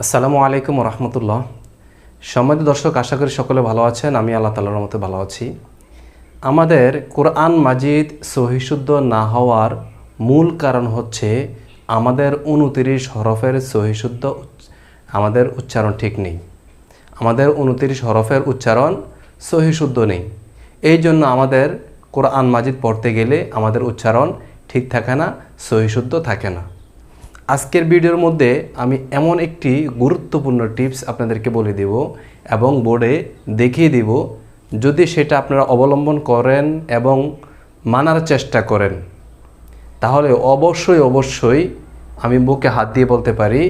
আসসালামু আলাইকুম রহমতুল্লাহ সম্মানিত দর্শক, আশা করি সকলে ভালো আছেন। আমি আল্লাহ তালার মতো ভালো আছি। আমাদের কোরআন মাজিদ সহিশুদ্ধ না হওয়ার মূল কারণ হচ্ছে আমাদের উনতিরিশ হরফের সহিশুদ্ধ আমাদের উচ্চারণ ঠিক নেই। আমাদের উনতিরিশ হরফের উচ্চারণ সহিশুদ্ধ নেই। এই জন্য আমাদের কোরআন মাজিদ পড়তে গেলে আমাদের উচ্চারণ ঠিক থাকে না, সহিশুদ্ধ থাকে না। আজকের ভিডিওর মধ্যে আমি এমন একটি গুরুত্বপূর্ণ টিপস আপনাদেরকে বলে দেব এবং বোর্ডে দেখিয়ে দিব। যদি সেটা আপনারা অবলম্বন করেন এবং মানার চেষ্টা করেন, তাহলে অবশ্যই অবশ্যই আমি বুকে হাত দিয়ে বলতে পারি,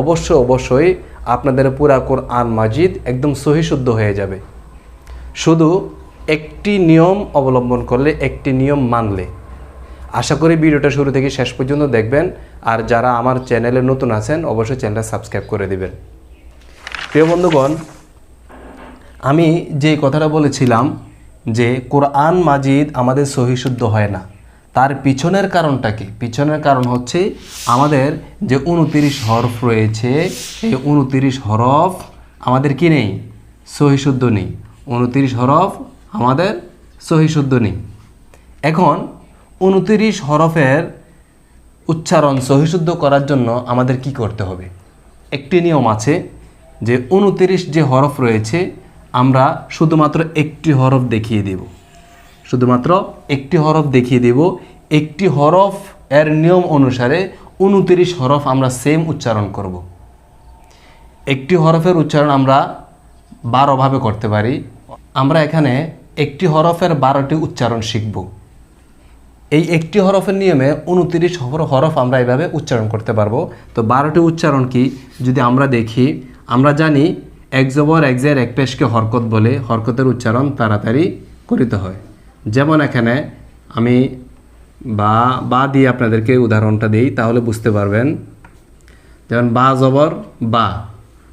অবশ্যই অবশ্যই আপনাদের পুরা কোরআন মাজিদ একদম সহিশুদ্ধ হয়ে যাবে। শুধু একটি নিয়ম অবলম্বন করলে, একটি নিয়ম মানলে। আশা করি ভিডিওটা শুরু থেকে শেষ পর্যন্ত দেখবেন। আর যারা আমার চ্যানেলে নতুন আছেন, অবশ্যই চ্যানেলটা সাবস্ক্রাইব করে দিবেন। প্রিয় বন্ধুগণ, আমি যে কথাটা বলেছিলাম যে কোরআন মাজিদ আমাদের সহিশুদ্ধ হয় না, তার পিছনের কারণটা কি? পিছনের কারণ হচ্ছে আমাদের যে উনতিরিশ হরফ রয়েছে, এই উনতিরিশ হরফ আমাদের কি নেই? সহিশুদ্ধ নেই। উনতিরিশ হরফ আমাদের সহিশুদ্ধ নেই। এখন উনতিরিশ হরফের উচ্চারণ সহিশুদ্ধ করার জন্য আমাদের কি করতে হবে? একটি নিয়ম আছে যে উনতিরিশ যে হরফ রয়েছে, আমরা শুধুমাত্র একটি হরফ দেখিয়ে দেব। শুধুমাত্র একটি হরফ দেখিয়ে দেব। একটি হরফ এর নিয়ম অনুসারে উনতিরিশ হরফ আমরা সেম উচ্চারণ করব। একটি হরফের উচ্চারণ আমরা বারোভাবে করতে পারি। আমরা এখানে একটি হরফের বারোটি উচ্চারণ শিখব। এই একটি হরফের নিয়মে উনতিরিশ হরফ আমরা এভাবে উচ্চারণ করতে পারব। তো বারোটি উচ্চারণ কি? যদি আমরা দেখি, আমরা জানি এক জবর, এক জের, এক পেশকে হরকত বলে হরকতের উচ্চারণ তাড়াতাড়ি করিতে হয়। যেমন এখানে আমি বা বা দিয়ে আপনাদেরকে উদাহরণটা দিই, তাহলে বুঝতে পারবেন। যেমন বা জবর, বা।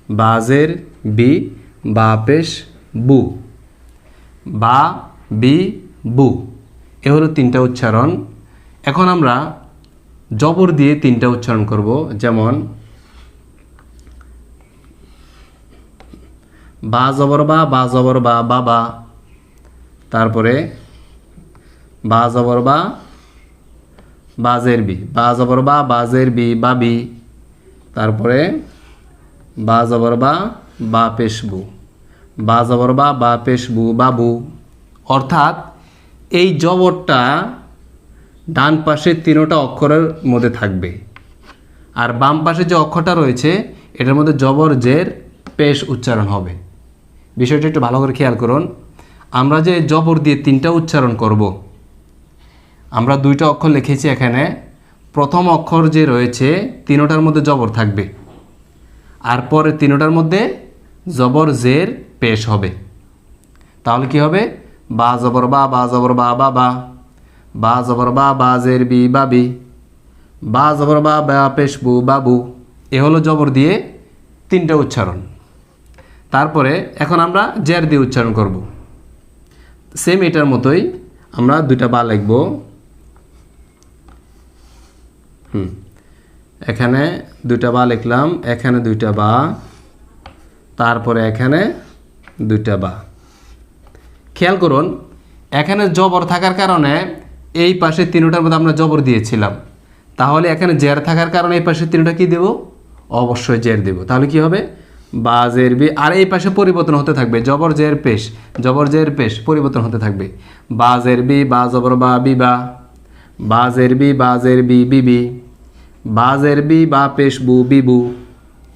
বাজের বি। বা পেশ, বু। বা, বি, বু। এ হলো তিনটা উচ্চারণ। এখন আমরা জবর দিয়ে তিনটা উচ্চারণ করব, যেমন, বা জবর বা বা জবর বা বাবা তারপরে, বা জবর বা বাজের বি, বা জবর বা বাজের বি বাবি তারপরে, বা জবর বা বা পেশবু বা জবর বা বা পেশবু বাবু অর্থাৎ এই জবরটা ডান পাশে তিনোটা অক্ষরের মধ্যে থাকবে। আর বাম পাশে যে অক্ষরটা রয়েছে, এটার মধ্যে জবর, জের, পেশ উচ্চারণ হবে। বিষয়টা একটু ভালো করে খেয়াল করুন। আমরা যে জবর দিয়ে তিনটা উচ্চারণ করব, আমরা দুইটা অক্ষর লিখেছি এখানে। প্রথম অক্ষর যে রয়েছে, তিনোটার মধ্যে জবর থাকবে। আর পরে তিনোটার মধ্যে জবর, জের, পেশ হবে। তাহলে কি হবে? বা জবর বা বা জবর বা বা বা। বা জবর বা বা জের বি বাবি বা। জবর বা বা পেশবু বাবু এ হলো জবর দিয়ে তিনটা উচ্চারণ তারপরে এখন আমরা জের দিয়ে উচ্চারণ করব। সেম এটার মতোই আমরা দুইটা বা লিখব। হুম, এখানে দুইটা বা লিখলাম, এখানে দুইটা বা, তারপরে এখানে দুইটা বা। খেয়াল করুন, এখানে জবর থাকার কারণে এই পাশে তিনটার মধ্যে আমরা জবর দিয়েছিলাম। তাহলে এখানে জের থাকার কারণে এই পাশে তিনটা কি দেব? অবশ্যই জের দেব। তাহলে কি হবে? বা জের বি আর এই পাশে পরিবর্তন হতে থাকবে। জবর, জের, পেশ। জবর, জের, পেশ পরিবর্তন হতে থাকবে। বা জের বি, বা জবর, বা বি, বা। বা জের বি, বা জের বি বিবি বা। জের বি, বা পেশ, বু বিবু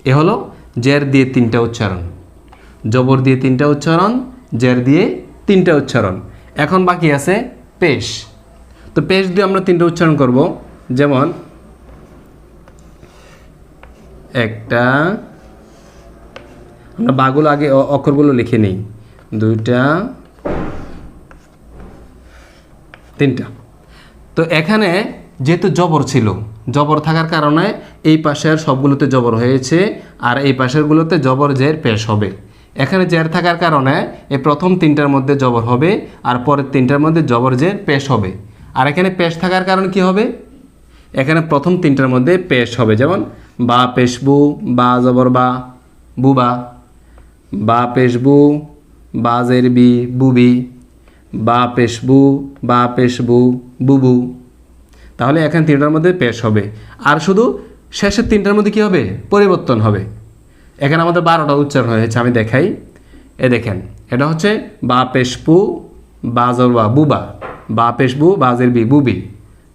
এ হলো জের দিয়ে তিনটা উচ্চারণ। জবর দিয়ে তিনটা উচ্চারণ, জের দিয়ে তিনটা উচ্চারণ। এখন বাকি আছে পেশ। তো পেশ দিয়ে আমরা তিনটা উচ্চারণ করব। যেমন, একটা, আমরা বাগুলো আগে অক্ষরগুলো লিখে নিই। দুইটা, তিনটা। তো এখানে যেহেতু জবর ছিল, জবর থাকার কারণে এই পাশের সবগুলোতে জবর হয়েছে, আর এই পাশেরগুলোতে জবর জের পেশ হবে। এখানে জের থাকার কারণে এই প্রথম তিনটার মধ্যে জবর হবে আর পরের তিনটার মধ্যে জবর জের পেশ হবে। আর এখানে পেশ থাকার কারণ কি হবে? এখানে প্রথম তিনটার মধ্যে পেশ হবে। যেমন, বা পেশ বু জবর বা বুবা বা। পেশ বু জের বি বুবি বা। পেশ বু, বা পেশ বু বুবু তাহলে এখানে তিনটার মধ্যে পেশ হবে। আর শুধু শেষের তিনটার মধ্যে কি হবে? পরিবর্তন হবে। এখানে আমাদের বারোটা উচ্চারণ হয়েছে, আমি দেখাই। এ দেখেন, এটা হচ্ছে বা পেশপু বাজর বা বুবা। বা পেশবু বাজের বি, বুবি।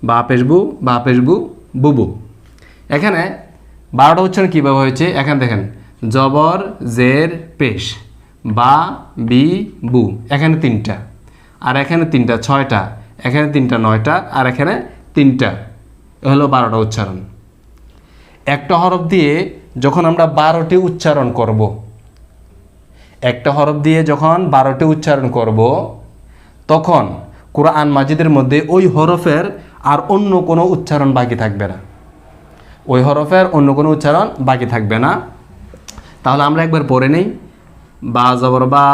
বা পেশবু বা পেশবু বুবু। এখানে বারোটা উচ্চারণ কীভাবে হয়েছে? এখানে দেখেন, জবর, জের, পেশ। বা, বি, বু। এখানে তিনটা। আর এখানে তিনটা, ছয়টা। এখানে তিনটা, নয়টা। আর এখানে তিনটা। হলো বারোটা উচ্চারণ। একটা হরফ দিয়ে যখন আমরা বারোটি উচ্চারণ করব, একটা হরফ দিয়ে যখন বারোটি উচ্চারণ করব, তখন কোরআন মাজিদের মধ্যে ওই হরফের আর অন্য কোনো উচ্চারণ বাকি থাকবে না। ওই হরফের অন্য কোনো উচ্চারণ বাকি থাকবে না। তাহলে আমরা একবার পড়ে নেই। বা জবর বা,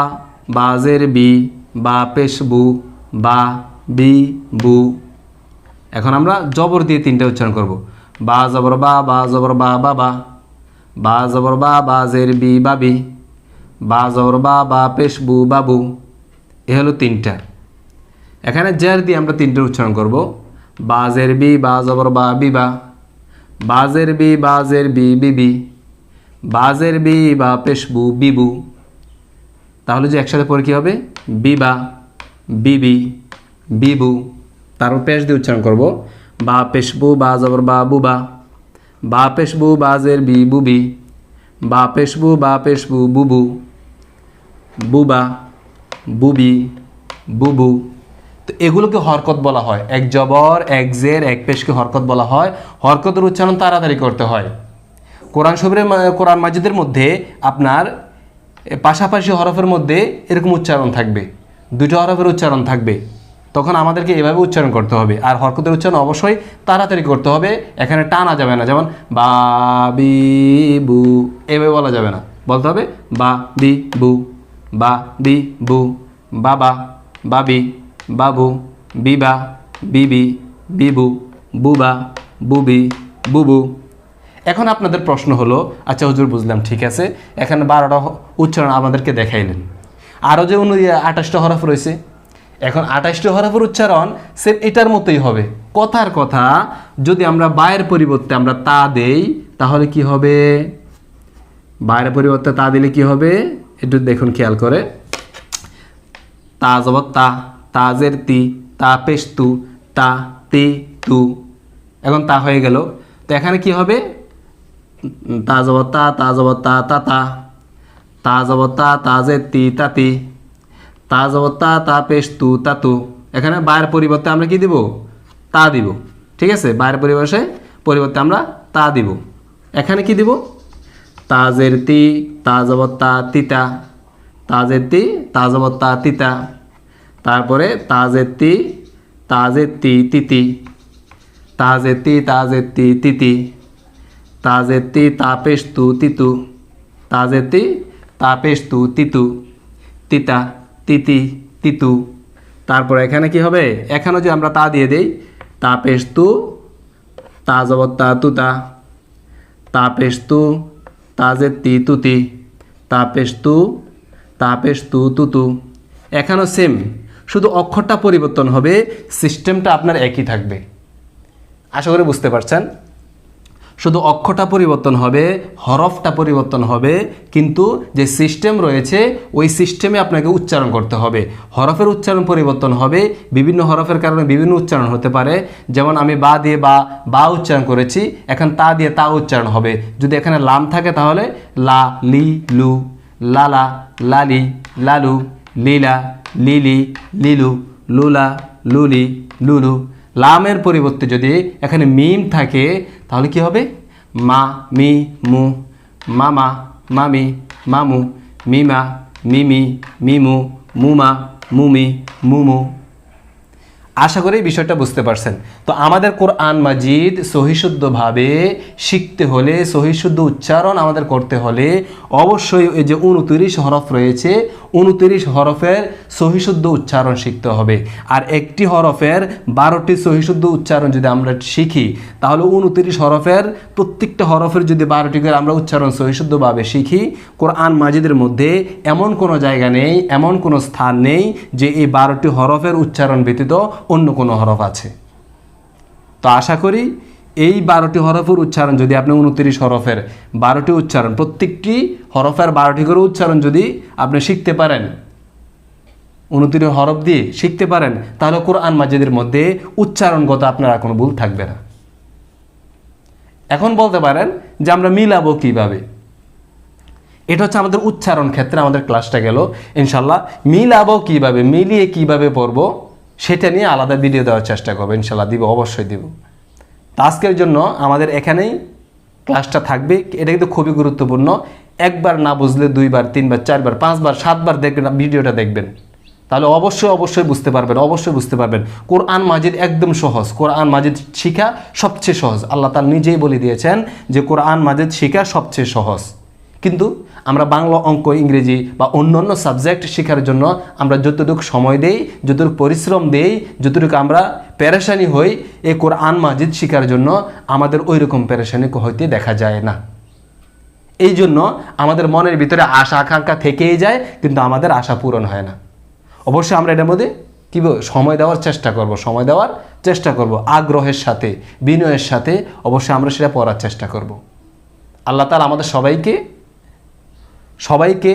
বি বা পেশ বু, বা বি বু। এখন আমরা জবর দিয়ে তিনটা উচ্চারণ করব। বা জবর বা বা জবর বা বা বা। জবর বা বা জের বি বাবি বা জবর বা বা পেশ বু বাবু এ হলো তিনটা। এখানে জের দিয়ে আমরা তিনটে উচ্চারণ করব। বা জের বি, বা জবর বা বিবা বাজের বি বাজের বি বিবি বাজের বি, বা পেশবু বিবু তাহলে যে একসাথে পরে কী হবে? বিবা বিবি বিবু তারপর পেশ দিয়ে উচ্চারণ করব। বা পেশবু বা জবর বা বুবা বা পেশবু বাজের বি বুবি। বা পেশবু বা বুবু। বুবা, বুবি, বুবু। তো এগুলোকে হরকত বলা হয়। এক জবর, এক জের, এক পেশকে হরকত বলা হয়। হরকতের উচ্চারণ তাড়াতাড়ি করতে হয়। কোরআন শরীফের কোরআন মাজিদের মধ্যে আপনার পাশাপাশি হরফের মধ্যে এরকম উচ্চারণ থাকবে। দুটো হরফের উচ্চারণ থাকবে। তখন আমাদেরকে এভাবে উচ্চারণ করতে হবে। আর হরকতের উচ্চারণ অবশ্যই তাড়াতাড়ি করতে হবে। এখানে টানা যাবে না। যেমন বা, বি, বু এভাবে বলা যাবে না। বলতে হবে বা বি, বু বা, বি, বু বাবা বাবি বাবু বিবা বিবি বিবু বুবা বুবি বুবু এখন আপনাদের প্রশ্ন হলো আচ্ছা হুজুর বুঝলাম, ঠিক আছে। এখানে বারোটা উচ্চারণ আমাদেরকে দেখাইলেন। আরও যে অনুযায়ী আঠাশটা হরফ রয়েছে এখন আঠাশটা হরফের উচ্চারণ সেম এটার মতোই হবে। কথার কথা যদি আমরা বায়ের পরিবর্তে আমরা তা দেই, তাহলে কি হবে? বায়ের পরিবর্তে তা দিলে কি হবে? একটু দেখুন খেয়াল করে। তা জবত তা তাজের তি, তা পেস্তু তা, তে তু এখন তা হয়ে গেল। তো এখানে কি হবে? তা জবত তা তা জবত তা তা তা। তা জবত তা তাজের তি তাতি তা। তা তা, তু তা, তু এখানে বায়ের পরিবর্তে আমরা কি দিব? তা দিব। ঠিক আছে? বায়ের পরিবর্তে পরিবর্তে আমরা তা দিব। এখানে কি দিব? তাজের তি তাজবত্তা তিতা তাজের তি তাজবত্তা তিতা তারপরে তাজের তি তাজের তি তিতি তাজের তি তাজের তি তিতি তাজের তি তাপেশ তু। তিতু তাজের তি তাপেশ তু তিতু তিতা তিতি, তিতু। তারপর এখানে কি হবে? এখানে যে আমরা তা দিয়ে দেই তাপেশ তু তাজবত্তা তুতা তাপেস্তু তাজেত্তি তুতি তাপেস্তু তাপেস্তু তুতু এখানেও সেম শুধু অক্ষরটা পরিবর্তন হবে সিস্টেমটা আপনার একই থাকবে। আশা করি বুঝতে পারছেন? শুধু অক্ষটা পরিবর্তন হবে, হরফটা পরিবর্তন হবে, কিন্তু যে সিস্টেম রয়েছে, ওই সিস্টেমে আপনাকে উচ্চারণ করতে হবে। হরফের উচ্চারণ পরিবর্তন হবে, বিভিন্ন হরফের কারণে বিভিন্ন উচ্চারণ হতে পারে। যেমন আমি বা দিয়ে বা বা উচ্চারণ করেছি, এখন তা দিয়ে তা উচ্চারণ হবে। যদি এখানে লাম থাকে তাহলে, লা, লি, লু লালা লালি লালু লীলা লিলি লিলু লুলা লুলি লুলু লামের পরিবর্তে যদি এখানে মিম থাকে, তাহলে কি হবে? মা, মি, মু মামা মামি মামু মিমা মিমি মিমু মুমা মুমি মুমু আশা করি বিষয়টা বুঝতে পারছেন। তো আমাদের কোরআন মাজিদ সহিশুদ্ধভাবে শিখতে হলে, সহিশুদ্ধ উচ্চারণ আমাদের করতে হলে অবশ্যই এই যে উনতিরিশ হরফ রয়েছে, উনতিরিশ হরফের সহিশুদ্ধ উচ্চারণ শিখতে হবে। আর একটি হরফের বারোটি সহিশুদ্ধ উচ্চারণ যদি আমরা শিখি, তাহলে উনতিরিশ হরফের প্রত্যেকটা হরফের যদি বারোটি করে আমরা উচ্চারণ সহিশুদ্ধভাবে শিখি, কোরআন মাজিদের মধ্যে এমন কোনো জায়গা নেই, এমন কোনো স্থান নেই যে এই বারোটি হরফের উচ্চারণ ব্যতীত অন্য কোনো হরফ আছে। তো আশা করি এই বারোটি হরফের উচ্চারণ যদি আপনি উনত্রিশ হরফের বারোটি উচ্চারণ, প্রত্যেকটি হরফের বারোটি করে উচ্চারণ যদি আপনি শিখতে পারেন, উনত্রিশ হরফ দিয়ে শিখতে পারেন, তাহলে কোরআন মাজিদের মধ্যে উচ্চারণগত আপনার কোনো ভুল থাকবে না। এখন বলতে পারেন যে আমরা মিলাবো কীভাবে? এটা হচ্ছে আমাদের উচ্চারণ ক্ষেত্রে আমাদের ক্লাসটা গেল। ইনশাল্লাহ মিলাবো কীভাবে, মিলিয়ে কীভাবে পড়ব? সেটা নিয়ে আলাদা ভিডিও দেওয়ার চেষ্টা করব, ইনশাল্লাহ দিব, অবশ্যই দিব। তা আজকের জন্য আমাদের এখানেই ক্লাসটা থাকবে। এটা কিন্তু খুবই গুরুত্বপূর্ণ। একবার না বুঝলে দুইবার, তিনবার, চারবার, পাঁচবার, সাতবার দেখবেন ভিডিওটা দেখবেন। তাহলে অবশ্যই অবশ্যই বুঝতে পারবেন, অবশ্যই বুঝতে পারবেন। কোরআন মাজিদ একদম সহজ। কোরআন মাজিদ শিখা সবচেয়ে সহজ। আল্লাহ তার নিজেই বলে দিয়েছেন যে কোরআন মাজিদ শিখা সবচেয়ে সহজ। কিন্তু আমরা বাংলা অঙ্ক, ইংরেজি বা অন্য অন্য সাবজেক্ট শেখার জন্য আমরা যতটুকু সময় দেই, যতটুকু পরিশ্রম দেই, যতটুকু আমরা প্যারেশানি হই, এই কোরআন মাজিদ শেখার জন্য আমাদের ওই রকম প্যারেশানি হইতে দেখা যায় না। এই জন্য আমাদের মনের ভিতরে আশা, আকাঙ্ক্ষা থেকেই যায়, কিন্তু আমাদের আশা পূরণ হয় না। অবশ্যই আমরা এটার মধ্যে কী সময় দেওয়ার চেষ্টা করব, সময় দেওয়ার চেষ্টা করব, আগ্রহের সাথে, বিনয়ের সাথে অবশ্যই আমরা সেটা পড়ার চেষ্টা করব। আল্লাহ তালা আমাদের সবাইকে সবাইকে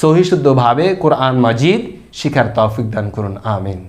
সহিশুদ্ধভাবে কোরআন মাজিদ শিখার তৌফিক দান করুন আমিন।